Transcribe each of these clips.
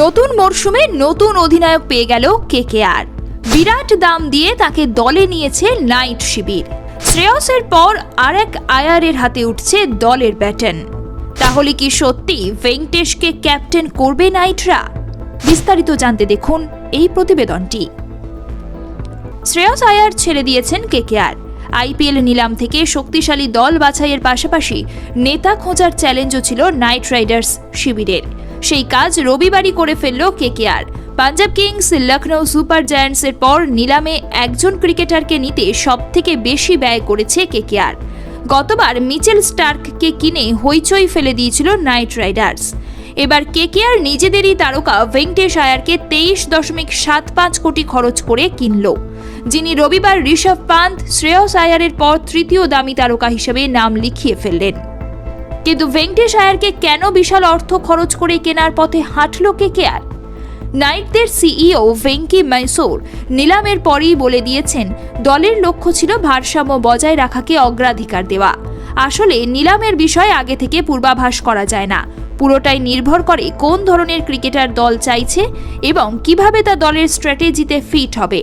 নতুন মরশুমে নতুন অধিনায়ক পেয়ে গেল কেকেআর। বিরাট দাম দিয়ে তাকে দলে নিয়েছে নাইট শিবির। শ্রেয়সের পর আর এক আয়ারের হাতে উঠছে দলের ব্যাটন। তাহলে কি সত্যি ভেঙ্কটেশকে ক্যাপ্টেন করবে নাইটরা? বিস্তারিত জানতে দেখুন এই প্রতিবেদনটি। শ্রেয়স আয়ার ছেড়ে দিয়েছেন কেকেআর। আইপিএল নিলাম থেকে শক্তিশালী দল বাছাইয়ের পাশাপাশি নেতা খোঁজার চ্যালেঞ্জও ছিল নাইট রাইডার্স শিবিরের। সেই কাজ রবিবারই করে ফেলল KKR. Punjab Kings Lucknow Super জায়ান্টসের পর নিলামে একজন ক্রিকেটারকে নিতে সবথেকে বেশি ব্যয় করেছে কেকেআর। গতবার মিচেল স্টার্ককে কিনে হইচই ফেলে দিয়েছিল নাইট রাইডার্স। এবার কেকেআর নিজেদেরই তারকা ভেঙ্কটেশ আয়ারকে তেইশ দশমিক সাত পাঁচ কোটি খরচ করে কিনল, যিনি রবিবার ঋষভ পান্ত শ্রেয়স আয়ারের পর তৃতীয় দামি তারকা হিসেবে নাম লিখিয়ে ফেললেন। কিন্তু ভেঙ্কটেশ আয়ারকে কেন বিশাল অর্থ খরচ করে কেনার পথে হাঁটল কেকেআর নাইটদের সিইও ভেঙ্কি মাইসোর নিলামের পরেই বলে দিয়েছেন, দলের লক্ষ্য ছিল ভারসাম্য বজায় রাখাকে অগ্রাধিকার দেওয়া। আসলে নিলামের বিষয় আগে থেকে পূর্বাভাস করা যায় না। পুরোটাই নির্ভর করে কোন ধরনের ক্রিকেটার দল চাইছে এবং কীভাবে তা দলের স্ট্র্যাটেজিতে ফিট হবে।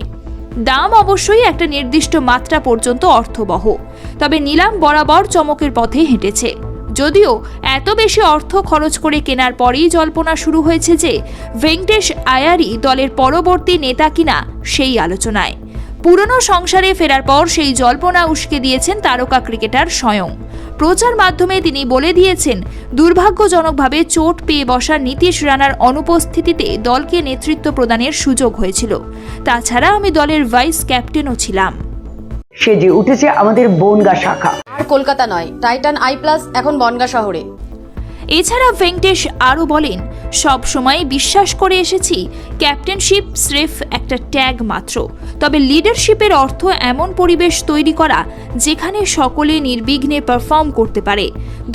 দাম অবশ্যই একটা নির্দিষ্ট মাত্রা পর্যন্ত অর্থবহ। তবে নিলাম বরাবর চমকের পথে হেঁটেছে। যদিও এত বেশি অর্থ খরচ করে কেনার পরেই জল্পনা শুরু হয়েছে যে ভেঙ্কটেশ আয়ারই দলের পরবর্তী নেতা কিনা সেই আলোচনায়। পুরনো সংসারে ফেরার পর সেই জল্পনা উস্কে দিয়েছেন তারকা ক্রিকেটার স্বয়ং। প্রচার মাধ্যমে তিনি বলে দিয়েছেন, দুর্ভাগ্যজনকভাবে চোট পেয়ে বসা নীতিশ রানার অনুপস্থিতিতে দলকে নেতৃত্ব প্রদানের সুযোগ হয়েছিল। তাছাড়া আমি দলের ভাইস ক্যাপ্টেনও ছিলাম। সেজে উঠেছে আমাদের বনগা শাখা। কলকাতা নয়, টাইটান, আই প্লাস, এখন বনগা শহরে। এছাড়া ভেঙ্কটেশ আরও বলেন, সব সময় বিশ্বাস করে এসেছি, ক্যাপ্টেনশিপ স্রেফ একটা ট্যাগ মাত্র। তবে লিডারশিপের অর্থ এমন পরিবেশ তৈরি করা, যেখানে সকলে নির্বিঘ্নে পারফর্ম করতে পারে,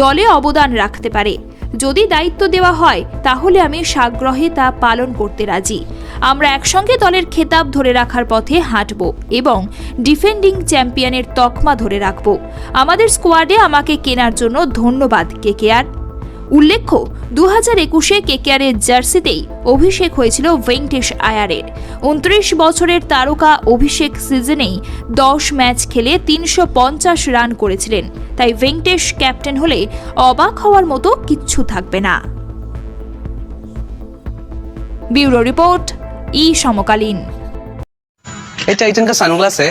দলে অবদান রাখতে পারে। যদি দায়িত্ব দেওয়া হয়, তাহলে আমি সাগ্রহে তা পালন করতে রাজি। আমরা একসঙ্গে দলের খেতাব ধরে রাখার পথে হাঁটব এবং ডিফেন্ডিং চ্যাম্পিয়নের তকমা ধরে রাখব। আমাদের স্কোয়াডে আমাকে কেনার জন্য ধন্যবাদ কেকেআর উল্লেখ্য দু হাজার একুশে কেকেআরের জার্সিতেই অভিষেক হয়েছিল ভেঙ্কটেশ আয়ারের উনত্রিশ বছরের তারকা অভিষেক সিজনেই দশ ম্যাচ খেলে তিনশো পঞ্চাশ রান করেছিলেন তাই ভেঙ্কটেশ ক্যাপ্টেন হলে অবাক হওয়ার মতো কিচ্ছু থাকবে না ব্যুরো রিপোর্ট ই সমকালীন ये टाइटन का सनग्लास है